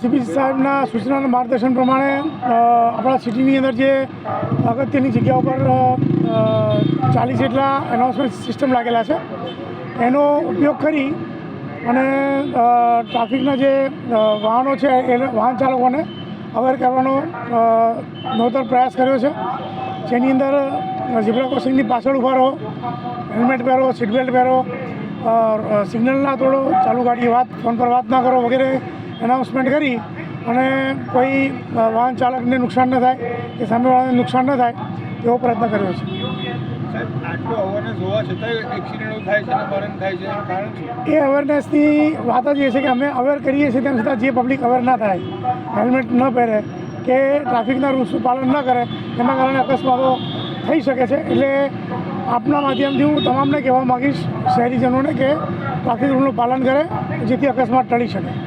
CP સાહેબના સૂચનાના માર્ગદર્શન પ્રમાણે આપણા સિટીની અંદર જે અગત્યની જગ્યા ઉપર ચાલીસ જેટલા એનાઉન્સમેન્ટ સિસ્ટમ લાગેલા છે. એનો ઉપયોગ કરી અને ટ્રાફિકના જે વાહનો છે, એ વાહન ચાલકોને અવેર કરવાનો નવતર પ્રયાસ કર્યો છે. જેની અંદર ઝીબ્રા ક્રોસિંગની પાછળ ઊભા રહો, હેલ્મેટ પહેરો સીટ બેલ્ટ પહેરો સિગ્નલ ના તોડો, ચાલુ ગાડી વાત ફોન પર વાત ના કરો વગેરે એનાઉન્સમેન્ટ કરી અને કોઈ વાહન ચાલકને નુકસાન ન થાય કે સામેવાળાને નુકસાન ન થાય એવો પ્રયત્ન કર્યો છે. એ અવેરનેસની વાત જ એ છે કે અમે અવેર કરીએ છીએ તેમ છતાં જે પબ્લિક અવેર ના થાય હેલ્મેટ ન પહેરે કે ટ્રાફિકના રૂલ્સનું પાલન ન કરે એના કારણે અકસ્માતો થઈ શકે છે. એટલે આપના માધ્યમથી હું તમામને કહેવા માગીશ શહેરીજનોને કે ટ્રાફિક રૂલનું પાલન કરે જેથી અકસ્માત ટળી શકે.